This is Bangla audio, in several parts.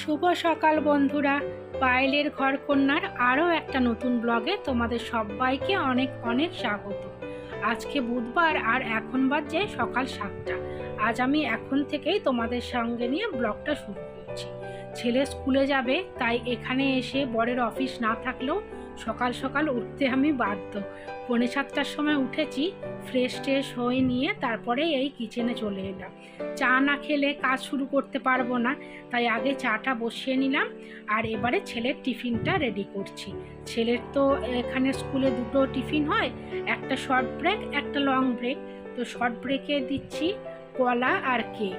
শুভ সকাল বন্ধুরা। পায়েলের ঘর কন্যার আরও একটা নতুন ব্লগে তোমাদের সবাইকে অনেক অনেক স্বাগত। আজকে বুধবার আর এখন বাজে সকাল সাতটা। আজ আমি এখন থেকেই তোমাদের সঙ্গে নিয়ে ব্লগটা শুরু ছেলে স্কুলে যাবে, তাই এখানে এসে বরের অফিস না থাকলেও সকাল সকাল উঠতে আমি বাধ্য। পৌনে সাতটার সময় উঠেছি ফ্রেশ ট্রেশ হয়ে নিয়ে তারপরে এই কিচেনে চলে এলাম। চা না খেলে কাজ শুরু করতে পারব না, তাই আগে চাটা বসিয়ে নিলাম আর এবারে ছেলের টিফিনটা রেডি করছি। ছেলের তো এখানে স্কুলে দুটো টিফিন হয়, একটা শর্ট ব্রেক একটা লং ব্রেক তো শর্ট ব্রেকে দিচ্ছি কলা আর কেক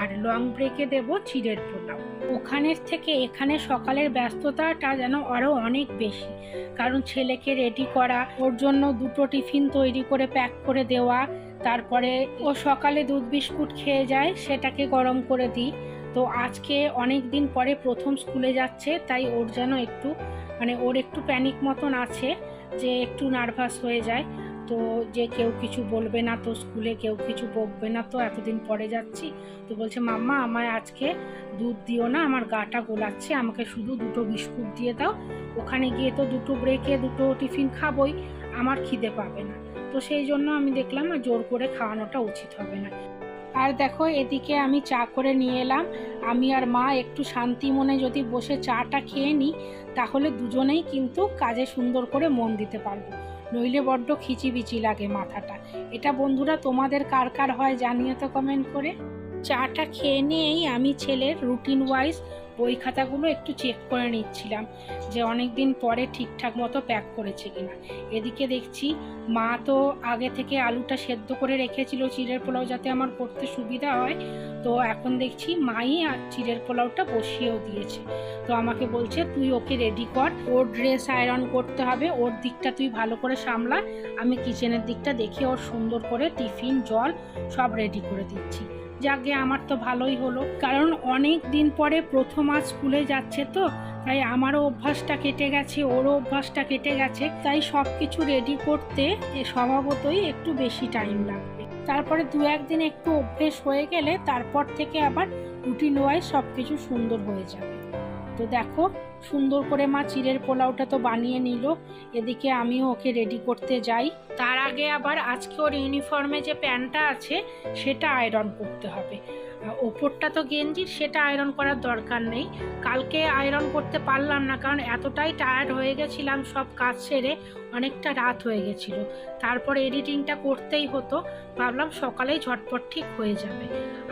আর লং ব্রেকে দেব চিড়ের পোলাও। ওখানের থেকে এখানে সকালের ব্যস্ততাটা যেন আরও অনেক বেশি। কারণ ছেলেকে রেডি করা, ওর জন্য দুটো টিফিন তৈরি করে প্যাক করে দেওয়া, তারপরে ও সকালে দুধ বিস্কুট খেয়ে যায়, সেটাকে গরম করে দিই। তো আজকে অনেক দিন পরে প্রথম স্কুলে যাচ্ছে, তাই ওর যেন একটু মানে ওর একটু প্যানিক মতন আছে যে একটু নার্ভাস হয়ে যায়। তো যে কেউ কিছু বলবে না, তো স্কুলে কেউ কিছু বকবে না, তো এতদিন পরে যাচ্ছি। তো বলছে, মাম্মা, আমায় আজকে দুধ দিও না, আমার গাটা গোলাচ্ছে, আমাকে শুধু দুটো বিস্কুট দিয়ে দাও। ওখানে গিয়ে তো দুটো ব্রেকে দুটো টিফিন খাবই, আমার খিদে পাবে না। তো সেই জন্য আমি দেখলাম জোর করে খাওয়ানোটা উচিত হবে না। আর দেখো, এদিকে আমি চা করে নিয়ে এলাম। আমি আর মা একটু শান্তি মনে যদি বসে চাটা খেয়ে নিই, তাহলে দুজনেই কিন্তু কাজে সুন্দর করে মন দিতে পারব। নইলে বড্ড খিচিবিচি লাগে মাথাটা। এটা বন্ধুরা তোমাদের কার কার হয় জানিয়ে তো কমেন্ট করে। চাটা খেয়ে নিয়েই আমি ছেলের রুটিন ওয়াইজ বই খাতাগুলো একটু চেক করে নিচ্ছিলাম যে অনেক দিন পরে ঠিকঠাক মতো প্যাক করেছে কিনা। এদিকে দেখছি মা তো আগে থেকে আলুটা সেদ্ধ করে রেখেছিল চিড়ের পোলাও যাতে আমার করতে সুবিধা হয়। তো এখন দেখছি মাই আর চিড়ের পোলাওটা বসিয়েও দিয়েছে। তো আমাকে বলছে, তুই ওকে রেডি কর। ওর ড্রেস আয়রন করতে হবে। ওর দিকটা তুই ভালো করে সামলা। আমি কিচেনের দিকটা দেখে ওর সুন্দর করে টিফিন, জল সব রেডি করে দিচ্ছি। যাকে আমার তো ভালোই হলো। কারণ অনেক দিন পরে প্রথম আজ স্কুলে যাচ্ছে তো, তাই আমারও অভ্যাসটা কেটে গেছে, ওরও অভ্যাসটা কেটে গেছে। তাই সব কিছু রেডি করতে স্বভাবতই একটু বেশি টাইম লাগবে। তারপরে দু একদিন একটু অভ্যেস হয়ে গেলে তারপর থেকে আবার রুটিন ওয়াইজ সব কিছু সুন্দর হয়ে যাবে। তো দেখো, সুন্দর করে মা চিড়ের পোলাওটা তো বানিয়ে নিল। এদিকে আমিও ওকে রেডি করতে যাই। তার আগে আবার আজকে ওর ইউনিফর্মে যে প্যান্টটা আছে, সেটা আয়রন করতে হবে। ওপরটা তো গেঞ্জির সেটা আয়রন করার দরকার নেই। কালকে আয়রন করতে পারলাম না, কারণ এতটাই টায়ার্ড হয়ে গেছিলাম সব কাজ সেরে, অনেকটা রাত হয়ে গেছিল। তারপর এডিটিংটা করতেই হতো। ভাবলাম সকালেই ঝটপট ঠিক হয়ে যাবে।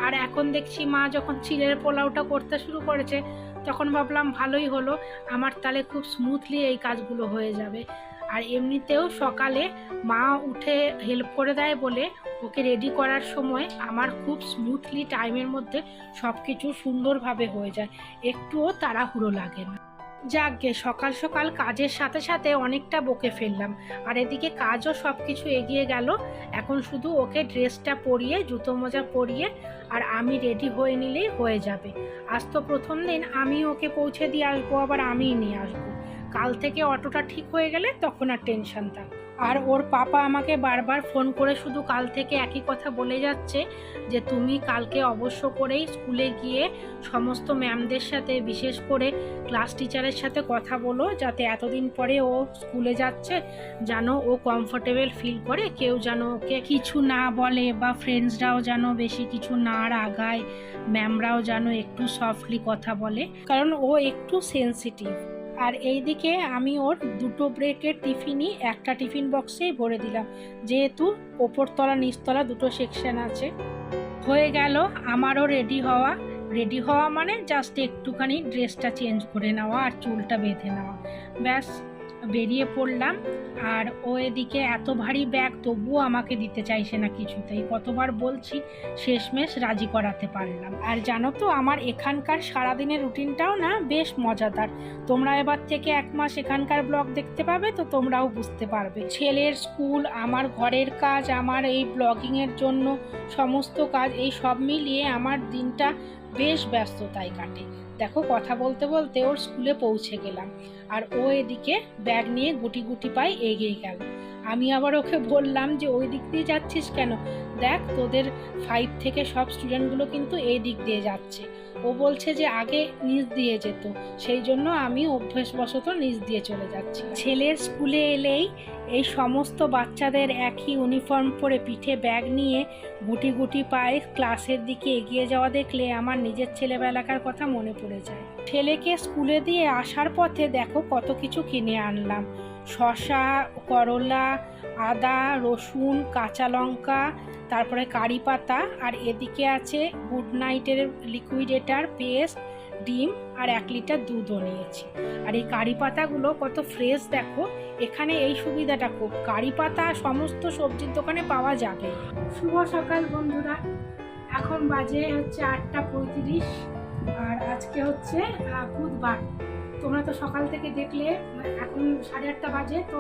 আর এখন দেখছি মা যখন চিড়ের পোলাওটা করতে শুরু করেছে তখন ভাবলাম ভালোই হলো, আমার তাহলে খুব স্মুথলি এই কাজগুলো হয়ে যাবে। আর এমনিতেও সকালে মা উঠে হেল্প করে দেয় বলে ওকে রেডি করার সময় আমার খুব স্মুথলি টাইমের মধ্যে সব কিছু সুন্দরভাবে হয়ে যায়। একটুও তাড়াহুড়ো লাগে না। যাকগে, সকাল সকাল কাজের সাথে সাথে অনেকটা বকে ফেললাম। আর এদিকে কাজও সব কিছু এগিয়ে গেল। এখন শুধু ওকে ড্রেসটা পরিয়ে, জুতো মোজা পরিয়ে আর আমি রেডি হয়ে নিলেই হয়ে যাবে। আজ তো প্রথম দিন, আমি ওকে পৌঁছে দিয়ে আসব, আবার আমিই নিয়ে আসব। কাল থেকে অটোটা ঠিক হয়ে গেলে তখন আর টেনশন থাক। আর ওর পাপা আমাকে বারবার ফোন করে শুধু কাল থেকে একই কথা বলে যাচ্ছে যে তুমি কালকে অবশ্য করেই স্কুলে গিয়ে সমস্ত ম্যামদের সাথে, বিশেষ করে ক্লাস টিচারের সাথে কথা বলো যাতে এতদিন পরে ও স্কুলে যাচ্ছে, যেন ও কমফোর্টেবল ফিল করে। কেউ যেন ওকে কিছু না বলে বা ফ্রেন্ডসরাও যেন বেশি কিছু না রাগায়, ম্যামরাও যেন একটু সফটলি কথা বলে। কারণ ও একটু সেন্সিটিভ আর এই দিকে আমি ওর দুটো ব্রেকের টিফিনই একটা টিফিন বক্সেই ভরে দিলাম। যেহেতু ওপরতলা, নিচতলা দুটো সেকশন আছে। হয়ে গেল আমারও রেডি হওয়া। রেডি হওয়া মানে জাস্ট একটুখানি ড্রেসটা চেঞ্জ করে নেওয়া আর চুলটা বেঁধে নেওয়া। ব্যাস বেরিয়ে পড়লাম। আর ও এদিকে এত ভারী ব্যাগ তবুও আমাকে দিতে চাইছে না কিছুতেই। কতবার বলছি, শেষমেশ রাজি করাতে পারলাম। আর জানো তো, আমার এখানকার সারাদিনের রুটিনটাও না বেশ মজাদার। তোমরা এবার থেকে এক মাস এখানকার ব্লগ দেখতে পাবে, তো তোমরাও বুঝতে পারবে। ছেলের স্কুল, আমার ঘরের কাজ, আমার এই ব্লগিংয়ের জন্য সমস্ত কাজ, এই সব মিলিয়ে আমার দিনটা বেশ ব্যস্ততায় কাটে। দেখো, কথা বলতে বলতে ওর স্কুলে পৌঁছে গেলাম আর ও এদিকে ব্যাগ নিয়ে গুটি গুটি পায়ে এগিয়ে গেল। আমি আবার ওকে বললাম যে, ওই দিক দিয়ে যাচ্ছিস কেন? দেখ, তোদের ফাইভ থেকে সব স্টুডেন্টগুলো কিন্তু এই দিক দিয়ে যাচ্ছে। ও বলছে যে আগে নিচ দিয়ে যেত, সেই জন্য আমি অভ্যেসবশত নিচ দিয়ে চলে যাচ্ছি। ছেলের স্কুলে এলেই এই সমস্ত বাচ্চাদের একই ইউনিফর্ম পরে পিঠে ব্যাগ নিয়ে গুটি গুটি পায়ে ক্লাসের দিকে এগিয়ে যাওয়া দেখলে আমার নিজের ছেলেবেলাকার কথা মনে পড়ে যায়। ছেলেকে স্কুলে দিয়ে আসার পথে দেখো কত কিছু কিনে আনলাম। শশা করলা, আদা, রসুন, কাঁচা লঙ্কা, তারপরে কারি পাতা, আর এদিকে আছে গুড নাইটের লিকুইডেটার পেস্ট, ডিম, আর এক লিটার দুধও নিয়েছি। আর এই কারি পাতাগুলো কত ফ্রেশ দেখো, এখানে এই সুবিধাটা খুব। কারি পাতা সমস্ত সবজির দোকানে পাওয়া যাবে। শুভ সকাল বন্ধুরা। এখন বাজে হচ্ছে আটটা পঁয়ত্রিশ, আর আজকে হচ্ছে বুধবার। তোমরা তো সকাল থেকে দেখলে, এখন সাড়ে আটটা বাজে, তো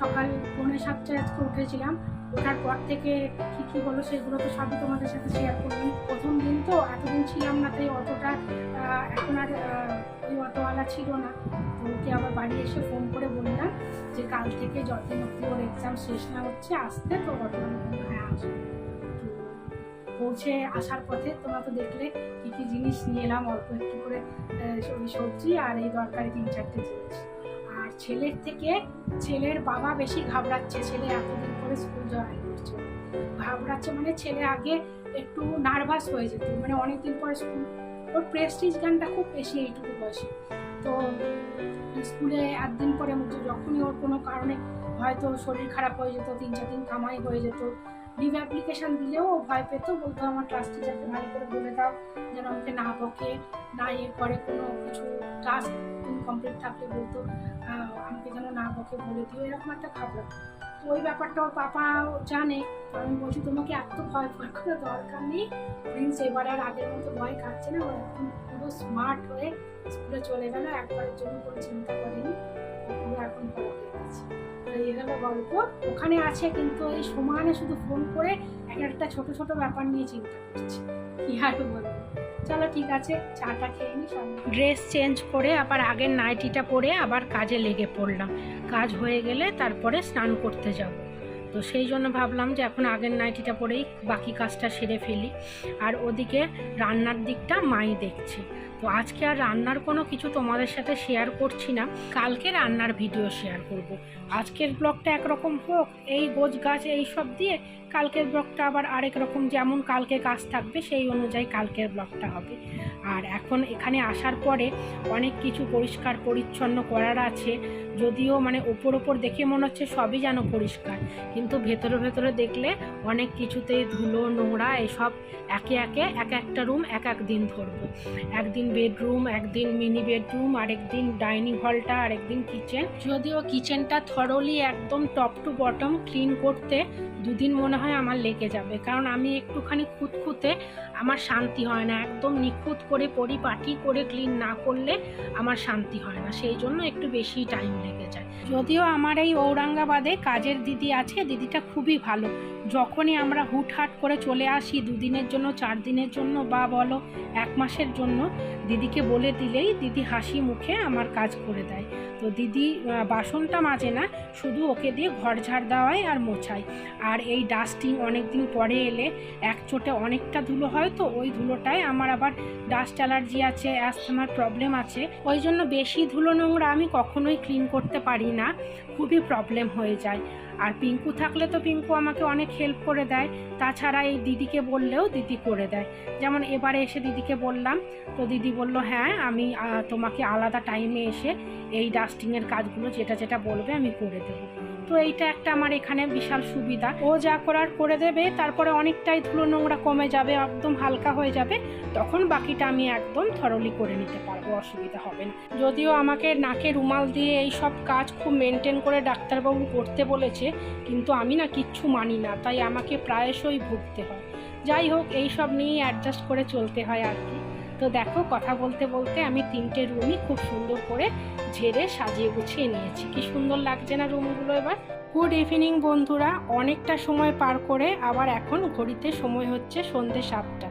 সকাল পৌনে সাতটায় আজকে উঠেছিলাম। ওঠার পর থেকে কী কী হলো সেগুলো তো সবই তোমাদের সাথে শেয়ার করলাম। প্রথম দিন তো এতদিন ছিলাম না, তাই অতটা এখন আর ওই অটোওয়ালা ছিল না। তো ওকে আবার বাড়ি এসে ফোন করে বললাম যে, কাল থেকে যতদিন অব্দি ওর এক্সাম শেষ না হচ্ছে, আসতে তো অটোওয়ালা হ্যাঁ আসবে। পৌঁছে আসার পথে তোমরা তো দেখলে কী কী জিনিস নিয়ে এলাম, অল্প একটু করে সবজি আর এই দরকারি তিন চারটে জিনিস। আর ছেলের থেকে, ছেলের বাবা বেশি ঘাবড়াচ্ছে, ছেলে এতদিন করে স্কুল জয়েন করছে। ঘাবড়াচ্ছে মানে ছেলে আগে একটু নার্ভাস হয়ে যেত মানে অনেকদিন পরে স্কুল ওর প্রেস্টিজ গানটা খুব বেশি এইটুকু বয়সে। তো স্কুলে একদিন পরে যখনই ওর কোনো কারণে হয়তো শরীর খারাপ হয়ে যেত, তিন চার দিন কামাই হয়ে যেত লিভ অ্যাপ্লিকেশন দিলেও ভয় পেত, বলতো আমার ক্লাস টিচারকে ভালো করে বলে দাও, যেন আমাকে না বকে, না ইয়ে করে কোনো কিছু ক্লাস ইনকমপ্লিট থাকলে বলতো আমাকে যেন না বকে বলে দিও, এরকম একটা খাবার। তো ওই ব্যাপারটা ওর পাপাও জানে। আমি বলছি, তোমাকে এত ভয় ভয় করে দরকার নেই। প্রিন্স এবার আর আগের মতো ভয় খাচ্ছে না। ও একদম পুরো স্মার্ট হয়ে স্কুলে চলে গেল। একবারের জন্য কোনো চিন্তা করেনি। পুরো এখন বড় হয়ে গেছে। এই হলো গল্প। ওখানে আছে কিন্তু ওই সমানে শুধু ফোন করে এক একটা ছোট ছোট ব্যাপার নিয়ে চিন্তা করছে। কি আর বলব? চলো ঠিক আছে, চাটা খেয়ে নি ড্রেস চেঞ্জ করে আবার আগের নাইটিটা পরে আবার কাজে লেগে পড়লাম। কাজ হয়ে গেলে তারপরে স্নান করতে যাব। তো সেই জন্য ভাবলাম যে এখন আগের নাইটিটা পরেই বাকি কাজটা সেরে ফেলি। আর ওদিকে রান্নার দিকটা মাই দেখছে। তো আজকে আর রান্নার কোনো কিছু তোমাদের সাথে শেয়ার করছি না। কালকে রান্নার ভিডিও শেয়ার করব। আজকের ব্লগটা একরকম হোক, এই গোছ গাছ এই সব দিয়ে কালকের ব্লগটা আবার আরেক রকম যেমন কালকে কাজ থাকবে সেই অনুযায়ী কালকের ব্লগটা হবে। আর এখন এখানে আসার পরে অনেক কিছু পরিষ্কার, পরিচ্ছন্ন করার আছে। যদিও মানে ওপর ওপর দেখে মনে হচ্ছে সবই যেন পরিষ্কার। কিন্তু ভেতরে ভেতরে দেখলে অনেক কিছুতেই ধুলো, নোংরা এসব একে একে এক একটা রুম এক এক দিন ধরবো। একদিন বেডরুম, একদিন মিনি বেডরুম, আরেকদিন ডাইনিং হলটা, আরেকদিন কিচেন। যদিও কিচেনটা থরলি একদম টপ টু বটম ক্লিন করতে দুদিন মনে হয় আমার লেগে যাবে। কারণ আমি একটুখানি খুঁতখুঁতে আমার শান্তি হয় না, একদম নিখুঁত করে পরিপাটি করে ক্লিন না করলে আমার শান্তি হয় না। সেই জন্য একটু বেশি টাইম লেগে যায়। যদিও আমার এই ঔরঙ্গাবাদে কাজের দিদি আছে, দিদিটা খুবই ভালো। যখনই আমরা হুটহাট করে চলে আসি, দুদিনের জন্য চার দিনের জন্য বা বলো এক মাসের জন্য, দিদিকে বলে দিলেই দিদি হাসি মুখে আমার কাজ করে দেয়। তো দিদি বাসনটা মাজে না, শুধু ওকে দিয়ে ঘর ঝাড় দেওয়ায় আর মোছায় আর এই ডাস্টিং অনেক দিন পরে এলে এক চোটে অনেকটা ধুলো হয় তো, ওই ধুলোটায় আমার আবার ডাস্ট অ্যালার্জি আছে অ্যাস্থমার প্রবলেম আছে, ওই জন্য বেশি ধুলো নোংরা আমি কখনোই ক্লিন করতে পারি না, খুবই প্রবলেম হয়ে যায়। আর পিঙ্কু থাকলে তো পিঙ্কু আমাকে অনেক হেল্প করে দেয়, তাছাড়া এই দিদিকে বললেও দিদি করে দেয়। যেমন এবারে এসে দিদিকে বললাম, তো দিদি বলল হ্যাঁ আমি তোমাকে আলাদা টাইমে এসে এই ডাস্টিংয়ের কাজগুলো যেটা যেটা বলবে আমি করে দেবো। তো এইটা একটা আমার এখানে বিশাল সুবিধা। ও যা করার করে দেবে, তারপরে অনেকটাই ধুলো নোংরা কমে যাবে, একদম হালকা হয়ে যাবে, তখন বাকিটা আমি একদম থরলি করে নিতে পারব, অসুবিধা হবে না। যদিও আমাকে নাকে রুমাল দিয়ে এই সব কাজ খুব মেনটেন করে ডাক্তারবাবু করতে বলেছে, কিন্তু আমি না কিচ্ছু মানি না, তাই আমাকে প্রায়শই ভুগতে হয়। যাই হোক, এই সব নিয়েই অ্যাডজাস্ট করে চলতে হয় আর কি। তো দেখো, কথা বলতে বলতে আমি তিনটে রুমই খুব সুন্দর করে ঝেড়ে সাজিয়ে গুছিয়ে নিয়েছি। কি সুন্দর লাগছে না রুমগুলো এবার? গুড ইভিনিং বন্ধুরা। অনেকটা সময় পার করে আবার এখন ঘড়িতে সময় হচ্ছে সন্ধে সাতটা।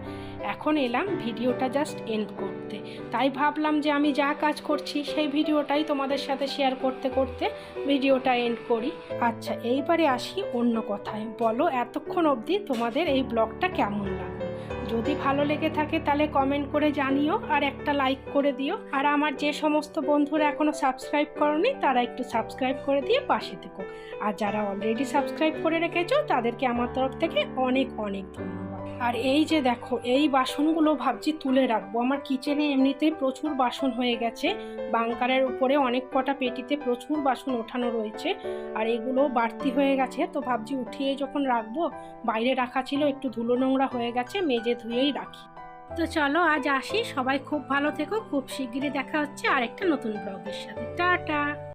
এখন এলাম ভিডিওটা জাস্ট এন্ড করতে। তাই ভাবলাম যে আমি যা কাজ করছি সেই ভিডিওটাই তোমাদের সাথে শেয়ার করতে করতে ভিডিওটা এন্ড করি। আচ্ছা এইবারে আসি অন্য কথায়। বলো, এতক্ষণ অবধি তোমাদের এই ব্লগটা কেমন লাগল? যদি ভালো লেগে থাকে তাহলে কমেন্ট করে জানিও আর একটা লাইক করে দিও। আর আমার যে সমস্ত বন্ধুরা এখনও সাবস্ক্রাইব করনি, তারা একটু সাবস্ক্রাইব করে দিয়ে পাশে থেকো। আর যারা অলরেডি সাবস্ক্রাইব করে রেখেছো, তাদেরকে আমার তরফ থেকে অনেক অনেক ধন্যবাদ। আর এই যে দেখো, এই বাসনগুলো ভাবছি তুলে রাখব। আমার কিচেনে এমনিতেই প্রচুর বাসন হয়ে গেছে। বাংকারের উপরে অনেক কটা পেটিতে প্রচুর বাসন ওঠানো রয়েছে। আর এগুলো বাড়তি হয়ে গেছে, তো ভাবছি উঠিয়ে যখন রাখব, বাইরে রাখা ছিল, একটু ধুলো নোংরা হয়ে গেছে, মেজে ধুয়েই রাখি। তো চলো আজ আসি, সবাই খুব ভালো থেকো, খুব শিগগিরই দেখা হচ্ছে আরেকটা নতুন ব্লগের সাথে। টাটা!